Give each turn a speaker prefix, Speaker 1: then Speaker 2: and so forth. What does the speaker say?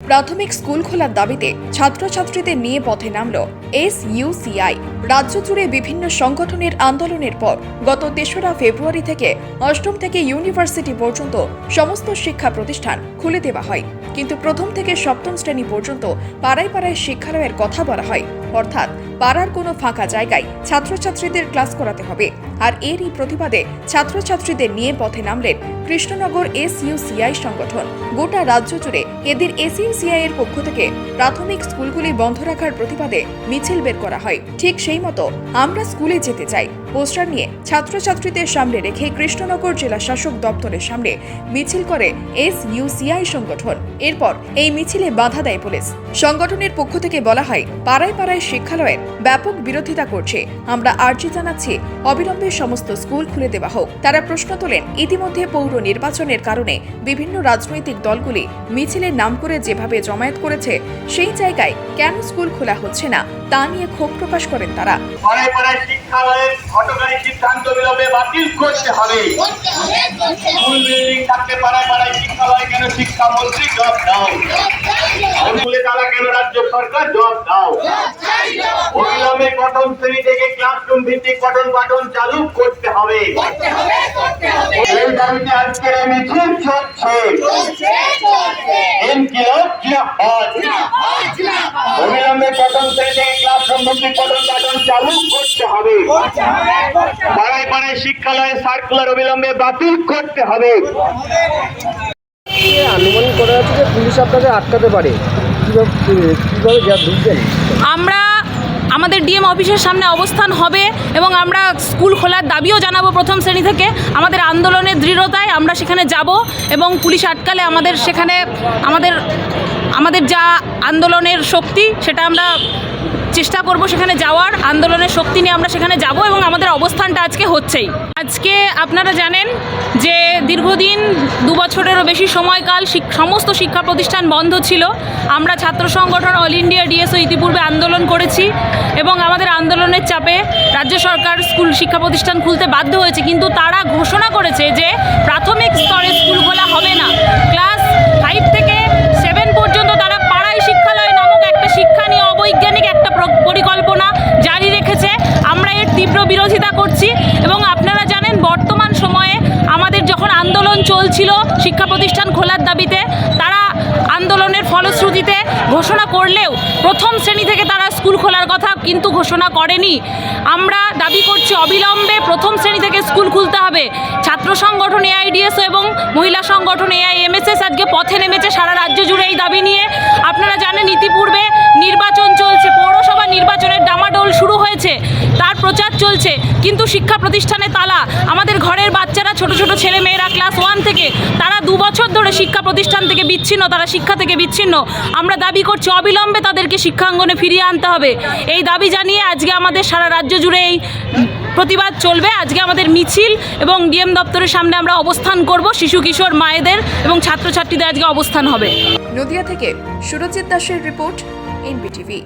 Speaker 1: প্রাথমিক স্কুল খোলার দাবিতে ছাত্রছাত্রীদের নিয়ে পথে নামল এস ইউসিআই রাজ্য জুড়ে বিভিন্ন সংগঠনের আন্দোলনের পর গত তেসরা ফেব্রুয়ারি থেকে অষ্টম থেকে ইউনিভার্সিটি পর্যন্ত সমস্ত শিক্ষা প্রতিষ্ঠান খুলে দেওয়া হয়। কিন্তু প্রথম থেকে সপ্তম শ্রেণি পর্যন্ত পাড়ায় পাড়ায় শিক্ষালয়ের কথা বলা হয়। অর্থাৎ পাড়ার কোনো ফাঁকা জায়গায় ছাত্রছাত্রীদের ক্লাস করাতে হবে। আর এরই প্রতিবাদে ছাত্রছাত্রীদের নিয়ে পথে নামলেন কৃষ্ণনগর এস ইউসিআই সংগঠন। গোটা রাজ্য জুড়ে এদের এসইউসিআই এর পক্ষ থেকে প্রাথমিক স্কুলগুলি বন্ধ রাখার প্রতিবাদে মিছিল বের করা হয়। ঠিক সেই মতো আমরা স্কুলে যেতে চাই। পোস্টার নিয়ে ছাত্রছাত্রীদের সামনে রেখে কৃষ্ণনগর জেলা শাসক দপ্তরের সামনে মিছিল করে এস ইউসিআই সংগঠন। এরপর এই মিছিলে বাধা দেয় পুলিশ। সংগঠনের পক্ষ থেকে বলা হয়, পাড়ায় পাড়ায় শিক্ষালয়ের ব্যাপক বিরোধিতা করছে। আমরা আর্জি জানাচ্ছি, অবিলম্বে সমস্ত স্কুল খুলে দেওয়া হোক। তারা প্রশ্ন তোলেন, ইতিমধ্যে পৌর নির্বাচনের কারণে বিভিন্ন রাজনৈতিক দলগুলি মিছিলের নাম করে যেভাবে জমায়েত করেছে, সেই জায়গায় কেন স্কুল খোলা হচ্ছে না, তা নিয়ে ক্ষোভ প্রকাশ করেন তারা।
Speaker 2: শিক্ষালয়ের বাতিল করতে হবে। থাকতে পাড়ায় পাড়ায় কেন শিক্ষামন্ত্রী জবাব দাও। স্কুলে তারা কেন রাজ্য সরকার জবাব দাও। অবিলম্বে প্রথম শ্রেণি থেকে ক্লাসরুম ভিত্তিক পাঠন চালু করতে হবে। এই দাবিতে আজকের মিছিল চলছে। অবিলম্বে প্রথম শ্রেণি থেকে ক্লাসরুম ভিত্তিক পঠন পাঠন চালু করতে হবে। পাড়ায় পাড়ায় শিক্ষালয়ে সার্কুলার অবিলম্বে বাতিল করতে হবে।
Speaker 3: এ আনুমানিক করা যাচ্ছে যে পুলিশ আপনাকে আটকাতে পারে। কীভাবে কীভাবে
Speaker 4: আমরা আমাদের ডিএম অফিসের সামনে অবস্থান হবে এবং আমরা স্কুল খোলার দাবিও জানাব প্রথম শ্রেণি থেকে। আমাদের আন্দোলনের দৃঢ়তায় আমরা সেখানে যাব এবং পুলিশ আটকালে আমাদের সেখানে আমাদের আমাদের যা আন্দোলনের শক্তি সেটা আমরা চেষ্টা করব সেখানে যাওয়ার। আন্দোলনের শক্তি নিয়ে আমরা সেখানে যাব এবং আমাদের অবস্থানটা আজকে হচ্ছেই। আজকে আপনারা জানেন যে দীর্ঘদিন দু বছরেরও বেশি সময়কাল সমস্ত শিক্ষা প্রতিষ্ঠান বন্ধ ছিল। আমরা ছাত্র সংগঠন অল ইন্ডিয়া ডিএসও ইতিপূর্বে আন্দোলন করেছি এবং আমাদের আন্দোলনের চাপে রাজ্য সরকার স্কুল শিক্ষা প্রতিষ্ঠান খুলতে বাধ্য হয়েছে। কিন্তু তারা ঘোষণা করেছে যে প্রাথমিক স্তরে স্কুল খোলা হবে না ক্লাস ফাইভ থেকে সেভেন পর্যন্ত তারা পাড়ায় শিক্ষালয় নামক একটা শিক্ষা নিয়ে অবৈজ্ঞানিক একটা প্র- পরিকল্পনা জারি রেখেছে আমরা এর তীব্র বিরোধিতা করছি এবং আপনারা জানেন বর্তমান সময়ে আমাদের যখন চলছিল শিক্ষা প্রতিষ্ঠান খোলার দাবিতে। তারা আন্দোলনের ফলশ্রুতিতে ঘোষণা করলেও প্রথম শ্রেণি থেকে তারা স্কুল খোলার কথা কিন্তু ঘোষণা করেনি। আমরা দাবি করছি অবিলম্বে প্রথম শ্রেণি থেকে স্কুল খুলতে হবে। ছাত্র সংগঠন এআইডিএসও এবং মহিলা সংগঠন এআইএমএসএস আজকে পথে নেমেছে সারা রাজ্য জুড়ে এই দাবি নিয়ে। আপনারা জানেন ইতিপূর্বে নির্বাচন চলছে পৌরসভা নির্বাচনের ডামাডোল হয়েছে তার প্রচার চলছে। কিন্তু শিক্ষা প্রতিষ্ঠানে তালা। আমাদের ঘরের বাচ্চারা, ছোট ছোট ছেলে মেয়েরা ক্লাস ওয়ান থেকে, তারা দু বছর ধরে শিক্ষা প্রতিষ্ঠান থেকে বিচ্ছিন্ন, তারা শিক্ষা থেকে বিচ্ছিন্ন। আমরা দাবি করছি, অবিলম্বে তাদেরকে শিক্ষাঙ্গনে ফিরিয়ে আনতে হবে। এই দাবি জানিয়ে আজকে আমাদের সারা রাজ্য জুড়ে এই প্রতিবাদ চলবে। আজকে আমাদের মিছিল এবং ডিএম দপ্তরের সামনে আমরা অবস্থান করব। শিশু, কিশোর, মায়েদের এবং ছাত্রছাত্রীদের আজকে অবস্থান হবে।
Speaker 1: নদিয়া থেকে সুরজিৎ দাসের রিপোর্ট এনবিটিভি